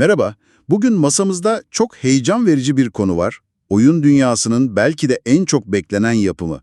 Merhaba, bugün masamızda çok heyecan verici bir konu var. Oyun dünyasının belki de en çok beklenen yapımı.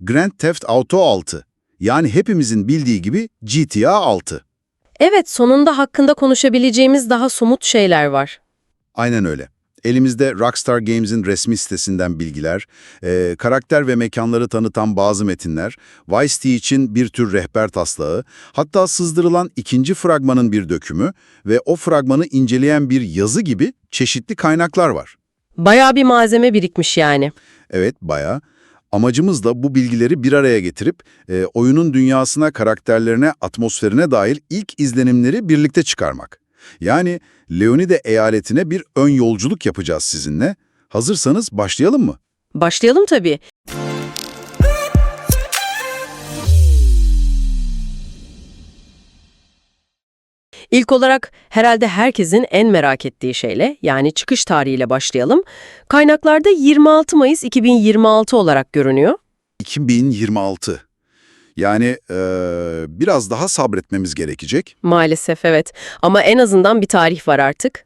Grand Theft Auto 6. Yani hepimizin bildiği gibi GTA 6. Evet, sonunda hakkında konuşabileceğimiz daha somut şeyler var. Aynen öyle. Elimizde Rockstar Games'in resmi sitesinden bilgiler, eee, karakter ve mekanları tanıtan bazı metinler, Vice City için bir tür rehber taslağı, hatta sızdırılan ikinci fragmanın bir dökümü ve o fragmanı inceleyen bir yazı gibi çeşitli kaynaklar var. Bayağı bir malzeme birikmiş yani. Evet, bayağı. Amacımız da bu bilgileri bir araya getirip e, oyunun dünyasına, karakterlerine, atmosferine dair ilk izlenimleri birlikte çıkarmak. Yani Leonide eyaletine bir ön yolculuk yapacağız sizinle. Hazırsanız başlayalım mı? Başlayalım tabii. İlk olarak herhalde herkesin en merak ettiği şeyle yani çıkış tarihiyle başlayalım. Kaynaklarda 26 Mayıs 2026 olarak görünüyor. 2026. Yani e, biraz daha sabretmemiz gerekecek. Maalesef evet ama en azından bir tarih var artık.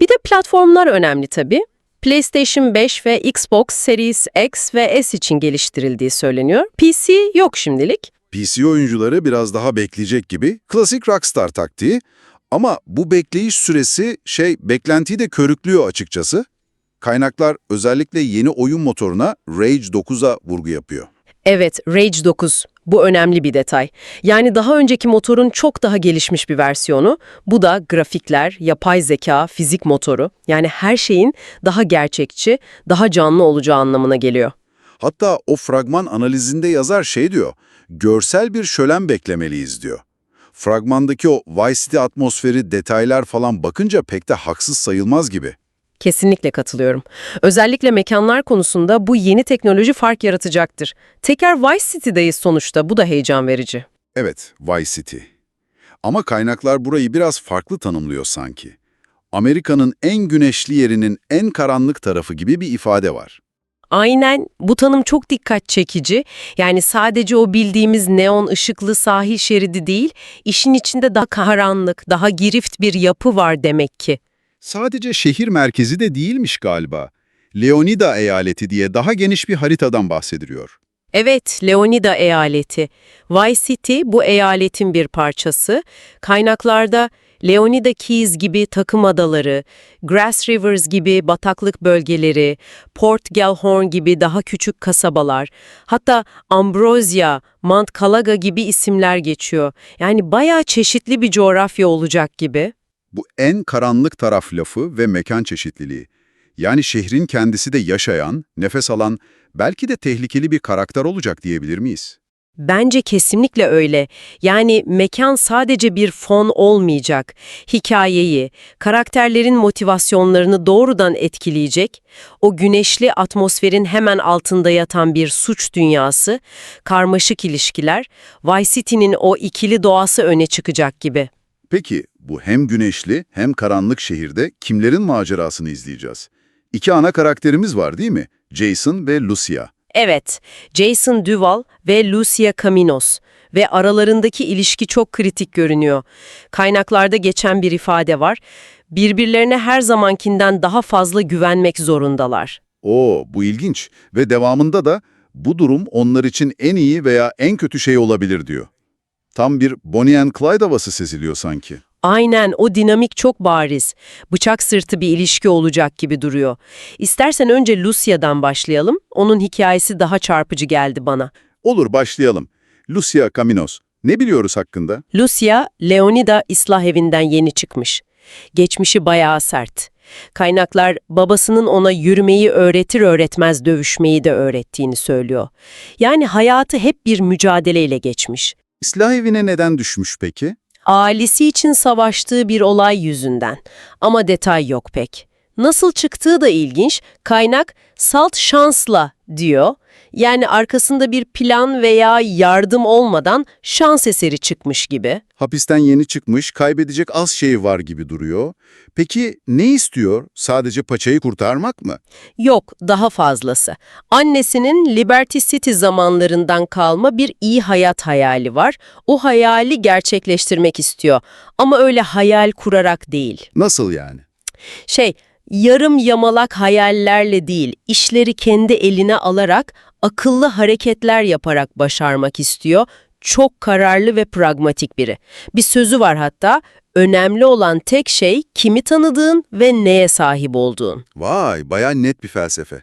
Bir de platformlar önemli tabii. PlayStation 5 ve Xbox Series X ve S için geliştirildiği söyleniyor. PC yok şimdilik. PC oyuncuları biraz daha bekleyecek gibi klasik Rockstar taktiği. Ama bu bekleyiş süresi şey beklentiyi de körüklüyor açıkçası. Kaynaklar özellikle yeni oyun motoruna Rage 9'a vurgu yapıyor. Evet, Rage 9. Bu önemli bir detay. Yani daha önceki motorun çok daha gelişmiş bir versiyonu. Bu da grafikler, yapay zeka, fizik motoru. Yani her şeyin daha gerçekçi, daha canlı olacağı anlamına geliyor. Hatta o fragman analizinde yazar şey diyor, görsel bir şölen beklemeliyiz diyor. Fragmandaki o Vice City atmosferi, detaylar falan bakınca pek de haksız sayılmaz gibi. Kesinlikle katılıyorum. Özellikle mekanlar konusunda bu yeni teknoloji fark yaratacaktır. Teker Vice City'deyiz sonuçta, bu da heyecan verici. Evet, Vice City. Ama kaynaklar burayı biraz farklı tanımlıyor sanki. Amerika'nın en güneşli yerinin en karanlık tarafı gibi bir ifade var. Aynen, bu tanım çok dikkat çekici. Yani sadece o bildiğimiz neon ışıklı sahil şeridi değil, işin içinde daha karanlık, daha girift bir yapı var demek ki. Sadece şehir merkezi de değilmiş galiba. Leonida eyaleti diye daha geniş bir haritadan bahsediliyor. Evet, Leonida eyaleti. Vice City bu eyaletin bir parçası. Kaynaklarda Leonida Keys gibi takım adaları, Grass Rivers gibi bataklık bölgeleri, Port Gellhorn gibi daha küçük kasabalar, hatta Ambrosia, Mount Calaga gibi isimler geçiyor. Yani bayağı çeşitli bir coğrafya olacak gibi. Bu en karanlık taraf lafı ve mekan çeşitliliği. Yani şehrin kendisi de yaşayan, nefes alan, belki de tehlikeli bir karakter olacak diyebilir miyiz? Bence kesinlikle öyle. Yani mekan sadece bir fon olmayacak. Hikayeyi, karakterlerin motivasyonlarını doğrudan etkileyecek. O güneşli atmosferin hemen altında yatan bir suç dünyası, karmaşık ilişkiler, Vice City'nin o ikili doğası öne çıkacak gibi. Peki bu hem güneşli hem karanlık şehirde kimlerin macerasını izleyeceğiz? İki ana karakterimiz var değil mi? Jason ve Lucia. Evet, Jason Duval ve Lucia Caminos ve aralarındaki ilişki çok kritik görünüyor. Kaynaklarda geçen bir ifade var. Birbirlerine her zamankinden daha fazla güvenmek zorundalar. Oo, bu ilginç ve devamında da bu durum onlar için en iyi veya en kötü şey olabilir diyor. Tam bir Bonnie and Clyde havası seziliyor sanki. Aynen o dinamik çok bariz. Bıçak sırtı bir ilişki olacak gibi duruyor. İstersen önce Lucia'dan başlayalım. Onun hikayesi daha çarpıcı geldi bana. Olur başlayalım. Lucia Caminos. Ne biliyoruz hakkında? Lucia, Leonida ıslah evinden yeni çıkmış. Geçmişi bayağı sert. Kaynaklar babasının ona yürümeyi öğretir öğretmez dövüşmeyi de öğrettiğini söylüyor. Yani hayatı hep bir mücadeleyle geçmiş. İslah evine neden düşmüş peki? Ailesi için savaştığı bir olay yüzünden. Ama detay yok pek. Nasıl çıktığı da ilginç. Kaynak salt şansla diyor. Yani arkasında bir plan veya yardım olmadan şans eseri çıkmış gibi. Hapisten yeni çıkmış, kaybedecek az şey var gibi duruyor. Peki ne istiyor? Sadece paçayı kurtarmak mı? Yok, daha fazlası. Annesinin Liberty City zamanlarından kalma bir iyi hayat hayali var. O hayali gerçekleştirmek istiyor. Ama öyle hayal kurarak değil. Nasıl yani? Şey, yarım yamalak hayallerle değil, işleri kendi eline alarak, akıllı hareketler yaparak başarmak istiyor. Çok kararlı ve pragmatik biri. Bir sözü var hatta, önemli olan tek şey kimi tanıdığın ve neye sahip olduğun. Vay, bayağı net bir felsefe.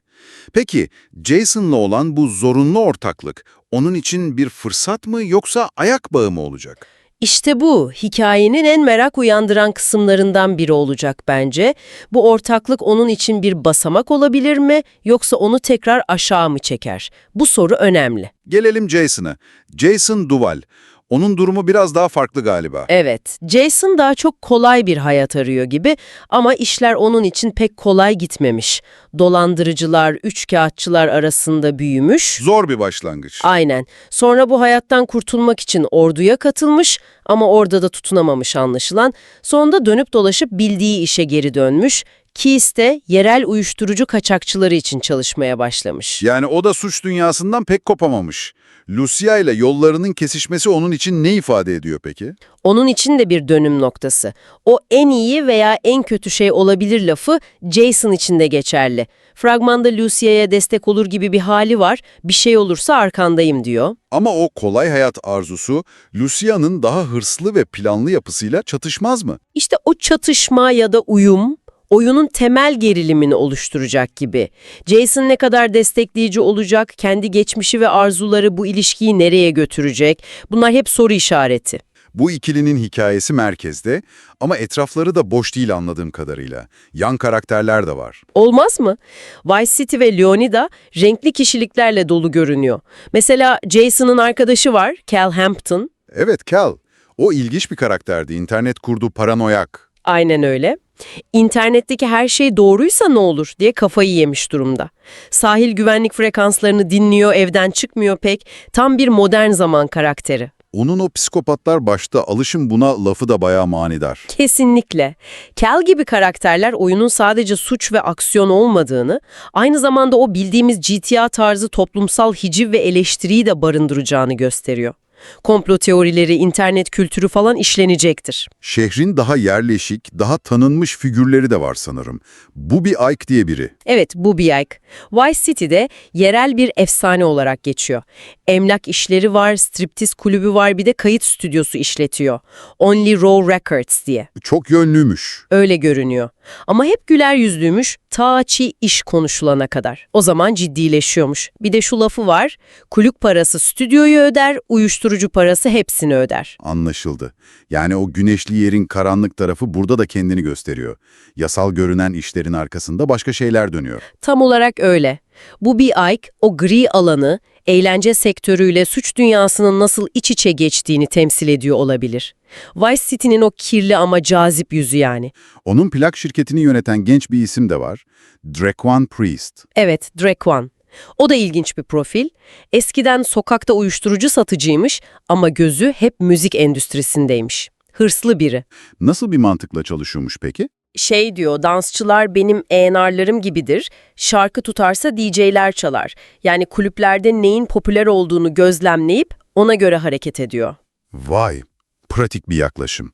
Peki, Jason'la olan bu zorunlu ortaklık onun için bir fırsat mı yoksa ayak bağı mı olacak? İşte bu, hikayenin en merak uyandıran kısımlarından biri olacak bence. Bu ortaklık onun için bir basamak olabilir mi, yoksa onu tekrar aşağı mı çeker? Bu soru önemli. Gelelim Jason'a. Jason Duval. Onun durumu biraz daha farklı galiba. Evet, Jason daha çok kolay bir hayat arıyor gibi ama işler onun için pek kolay gitmemiş. Dolandırıcılar, üçkağıtçılar arasında büyümüş. Zor bir başlangıç. Aynen. Sonra bu hayattan kurtulmak için orduya katılmış ama orada da tutunamamış anlaşılan. Sonunda dönüp dolaşıp bildiği işe geri dönmüş. Keys de yerel uyuşturucu kaçakçıları için çalışmaya başlamış. Yani o da suç dünyasından pek kopamamış. Lucia ile yollarının kesişmesi onun için ne ifade ediyor peki? Onun için de bir dönüm noktası. O en iyi veya en kötü şey olabilir lafı Jason için de geçerli. Fragmanda Lucia'ya destek olur gibi bir hali var, bir şey olursa arkandayım diyor. Ama o kolay hayat arzusu Lucia'nın daha hırslı ve planlı yapısıyla çatışmaz mı? İşte o çatışma ya da uyum oyunun temel gerilimini oluşturacak gibi. Jason ne kadar destekleyici olacak, kendi geçmişi ve arzuları bu ilişkiyi nereye götürecek? Bunlar hep soru işareti. Bu ikilinin hikayesi merkezde ama etrafları da boş değil anladığım kadarıyla. Yan karakterler de var. Olmaz mı? Vice City ve Leonida renkli kişiliklerle dolu görünüyor. Mesela Jason'ın arkadaşı var, Cal Hampton. Evet Cal, o ilginç bir karakterdi. İnternet kurdu paranoyak. Aynen öyle. İnternetteki her şey doğruysa ne olur diye kafayı yemiş durumda. Sahil güvenlik frekanslarını dinliyor, evden çıkmıyor pek. Tam bir modern zaman karakteri. Onun o psikopatlar başta alışın buna lafı da bayağı manidar. Kesinlikle. Cal gibi karakterler oyunun sadece suç ve aksiyon olmadığını, aynı zamanda o bildiğimiz GTA tarzı toplumsal hiciv ve eleştiriyi de barındıracağını gösteriyor. Komplo teorileri, internet kültürü falan işlenecektir. Şehrin daha yerleşik, daha tanınmış figürleri de var sanırım. Bu bir Ike diye biri. Evet, bu bir Ike. Vice City'de yerel bir efsane olarak geçiyor. Emlak işleri var, striptiz kulübü var, bir de kayıt stüdyosu işletiyor. Only Raw Records diye. Çok yönlüymüş. Öyle görünüyor. Ama hep güler yüzlüymüş ta çi iş konuşulana kadar. O zaman ciddileşiyormuş. Bir de şu lafı var, kulüp parası stüdyoyu öder, uyuşturucu parası hepsini öder. Anlaşıldı. Yani o güneşli yerin karanlık tarafı burada da kendini gösteriyor. Yasal görünen işlerin arkasında başka şeyler dönüyor. Tam olarak öyle. Bu bir Ike, o gri alanı, eğlence sektörüyle suç dünyasının nasıl iç içe geçtiğini temsil ediyor olabilir. Vice City'nin o kirli ama cazip yüzü yani. Onun plak şirketini yöneten genç bir isim de var. Drequan Priest. Evet, Drequan. O da ilginç bir profil. Eskiden sokakta uyuşturucu satıcıymış ama gözü hep müzik endüstrisindeymiş. Hırslı biri. Nasıl bir mantıkla çalışıyormuş peki? Şey diyor, dansçılar benim ENR'larım gibidir. Şarkı tutarsa DJ'ler çalar. Yani kulüplerde neyin popüler olduğunu gözlemleyip ona göre hareket ediyor. Vay, pratik bir yaklaşım.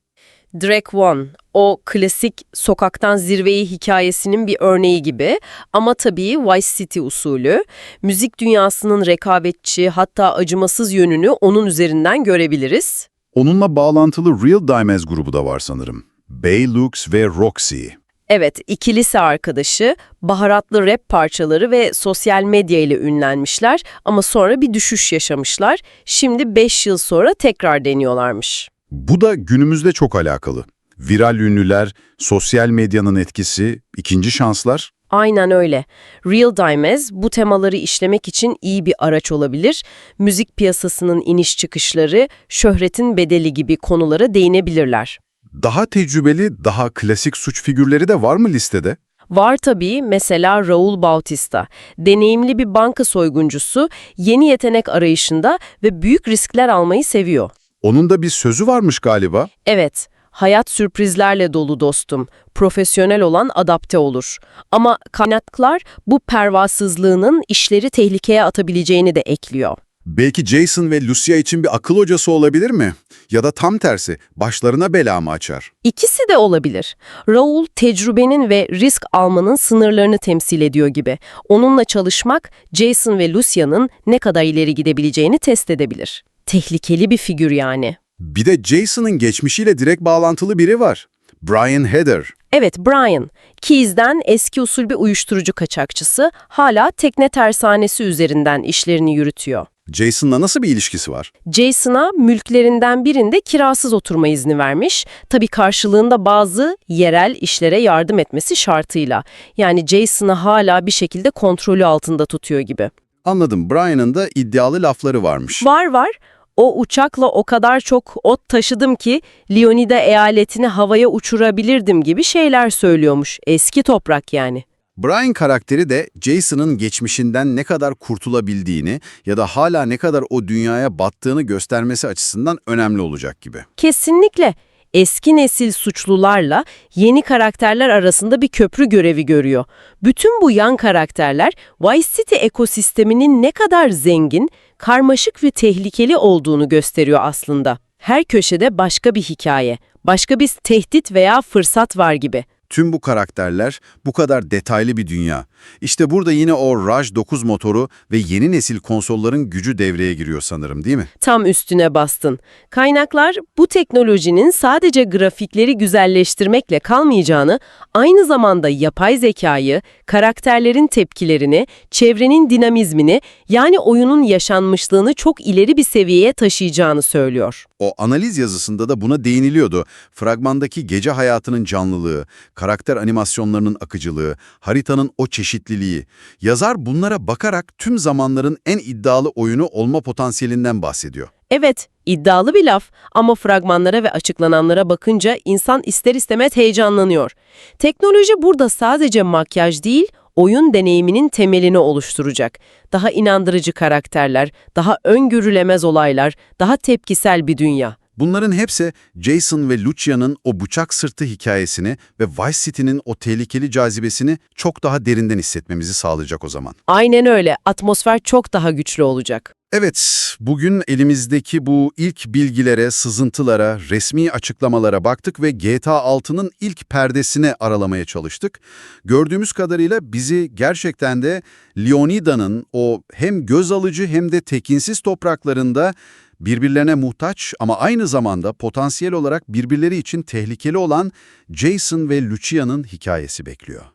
Drake One, o klasik sokaktan zirveyi hikayesinin bir örneği gibi ama tabii Vice City usulü. Müzik dünyasının rekabetçi hatta acımasız yönünü onun üzerinden görebiliriz. Onunla bağlantılı Real Dimes grubu da var sanırım. Bay Lux ve Roxy. Evet, iki lise arkadaşı, baharatlı rap parçaları ve sosyal medya ile ünlenmişler ama sonra bir düşüş yaşamışlar. Şimdi 5 yıl sonra tekrar deniyorlarmış. Bu da günümüzde çok alakalı. Viral ünlüler, sosyal medyanın etkisi, ikinci şanslar. Aynen öyle. Real Dimez bu temaları işlemek için iyi bir araç olabilir. Müzik piyasasının iniş çıkışları, şöhretin bedeli gibi konulara değinebilirler. Daha tecrübeli, daha klasik suç figürleri de var mı listede? Var tabii mesela Raul Bautista. Deneyimli bir banka soyguncusu, yeni yetenek arayışında ve büyük riskler almayı seviyor. Onun da bir sözü varmış galiba. Evet, hayat sürprizlerle dolu dostum. Profesyonel olan adapte olur. Ama kaynaklar bu pervasızlığının işleri tehlikeye atabileceğini de ekliyor. Belki Jason ve Lucia için bir akıl hocası olabilir mi? Ya da tam tersi, başlarına bela mı açar? İkisi de olabilir. Raoul tecrübenin ve risk almanın sınırlarını temsil ediyor gibi. Onunla çalışmak Jason ve Lucia'nın ne kadar ileri gidebileceğini test edebilir. Tehlikeli bir figür yani. Bir de Jason'ın geçmişiyle direkt bağlantılı biri var. Brian Heather. Evet Brian, Keys'den eski usul bir uyuşturucu kaçakçısı hala tekne tersanesi üzerinden işlerini yürütüyor. Jason'la nasıl bir ilişkisi var? Jason'a mülklerinden birinde kirasız oturma izni vermiş. Tabii karşılığında bazı yerel işlere yardım etmesi şartıyla. Yani Jason'ı hala bir şekilde kontrolü altında tutuyor gibi. Anladım, Brian'ın da iddialı lafları varmış. Var var. O uçakla o kadar çok ot taşıdım ki Leonida eyaletini havaya uçurabilirdim gibi şeyler söylüyormuş. Eski toprak yani. Brian karakteri de Jason'ın geçmişinden ne kadar kurtulabildiğini ya da hala ne kadar o dünyaya battığını göstermesi açısından önemli olacak gibi. Kesinlikle. Eski nesil suçlularla yeni karakterler arasında bir köprü görevi görüyor. Bütün bu yan karakterler Vice City ekosisteminin ne kadar zengin, karmaşık ve tehlikeli olduğunu gösteriyor aslında. Her köşede başka bir hikaye, başka bir tehdit veya fırsat var gibi. Tüm bu karakterler bu kadar detaylı bir dünya. İşte burada yine o Raj 9 motoru ve yeni nesil konsolların gücü devreye giriyor sanırım değil mi? Tam üstüne bastın. Kaynaklar bu teknolojinin sadece grafikleri güzelleştirmekle kalmayacağını, aynı zamanda yapay zekayı, karakterlerin tepkilerini, çevrenin dinamizmini yani oyunun yaşanmışlığını çok ileri bir seviyeye taşıyacağını söylüyor. O analiz yazısında da buna değiniliyordu. Fragmandaki gece hayatının canlılığı, karakter animasyonlarının akıcılığı, haritanın o çeşitliliği. Yazar bunlara bakarak tüm zamanların en iddialı oyunu olma potansiyelinden bahsediyor. Evet, iddialı bir laf ama fragmanlara ve açıklananlara bakınca insan ister istemez heyecanlanıyor. Teknoloji burada sadece makyaj değil, oyun deneyiminin temelini oluşturacak. Daha inandırıcı karakterler, daha öngörülemez olaylar, daha tepkisel bir dünya. Bunların hepsi Jason ve Lucia'nın o bıçak sırtı hikayesini ve Vice City'nin o tehlikeli cazibesini çok daha derinden hissetmemizi sağlayacak o zaman. Aynen öyle, atmosfer çok daha güçlü olacak. Evet, bugün elimizdeki bu ilk bilgilere, sızıntılara, resmi açıklamalara baktık ve GTA 6'nın ilk perdesini aralamaya çalıştık. Gördüğümüz kadarıyla bizi gerçekten de Leonida'nın o hem göz alıcı hem de tekinsiz topraklarında birbirlerine muhtaç ama aynı zamanda potansiyel olarak birbirleri için tehlikeli olan Jason ve Lucia'nın hikayesi bekliyor.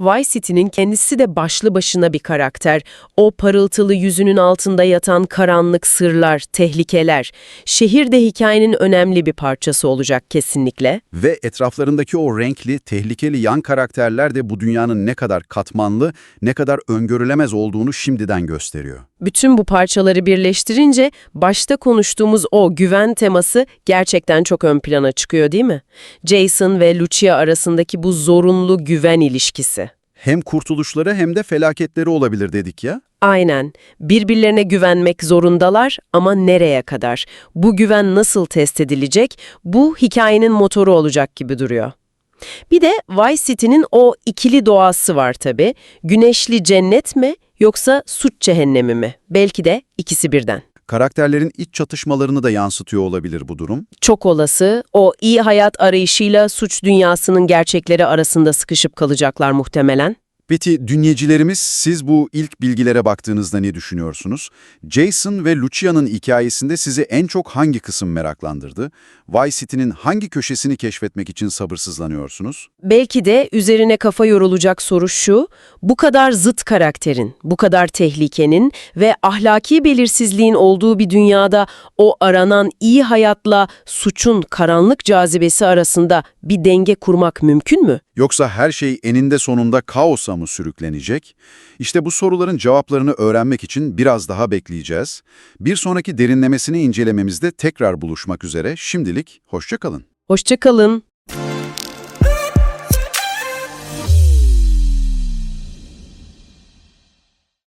Vice City'nin kendisi de başlı başına bir karakter. O parıltılı yüzünün altında yatan karanlık sırlar, tehlikeler. Şehir de hikayenin önemli bir parçası olacak kesinlikle. Ve etraflarındaki o renkli, tehlikeli yan karakterler de bu dünyanın ne kadar katmanlı, ne kadar öngörülemez olduğunu şimdiden gösteriyor. Bütün bu parçaları birleştirince başta konuştuğumuz o güven teması gerçekten çok ön plana çıkıyor değil mi? Jason ve Lucia arasındaki bu zorunlu güven ilişkisi. Hem kurtuluşları hem de felaketleri olabilir dedik ya. Aynen. Birbirlerine güvenmek zorundalar ama nereye kadar? Bu güven nasıl test edilecek? Bu hikayenin motoru olacak gibi duruyor. Bir de Vice City'nin o ikili doğası var tabii. Güneşli cennet mi yoksa suç cehennemi mi? Belki de ikisi birden. Karakterlerin iç çatışmalarını da yansıtıyor olabilir bu durum. Çok olası o iyi hayat arayışıyla suç dünyasının gerçekleri arasında sıkışıp kalacaklar muhtemelen. Peki dinleyicilerimiz siz bu ilk bilgilere baktığınızda ne düşünüyorsunuz? Jason ve Lucia'nın hikayesinde sizi en çok hangi kısım meraklandırdı? Vice City'nin hangi köşesini keşfetmek için sabırsızlanıyorsunuz? Belki de üzerine kafa yorulacak soru şu, bu kadar zıt karakterin, bu kadar tehlikenin ve ahlaki belirsizliğin olduğu bir dünyada o aranan iyi hayatla suçun karanlık cazibesi arasında bir denge kurmak mümkün mü? Yoksa her şey eninde sonunda kaosa mı sürüklenecek? İşte bu soruların cevaplarını öğrenmek için biraz daha bekleyeceğiz. Bir sonraki derinlemesini incelememizde tekrar buluşmak üzere. Şimdilik hoşça kalın. Hoşça kalın.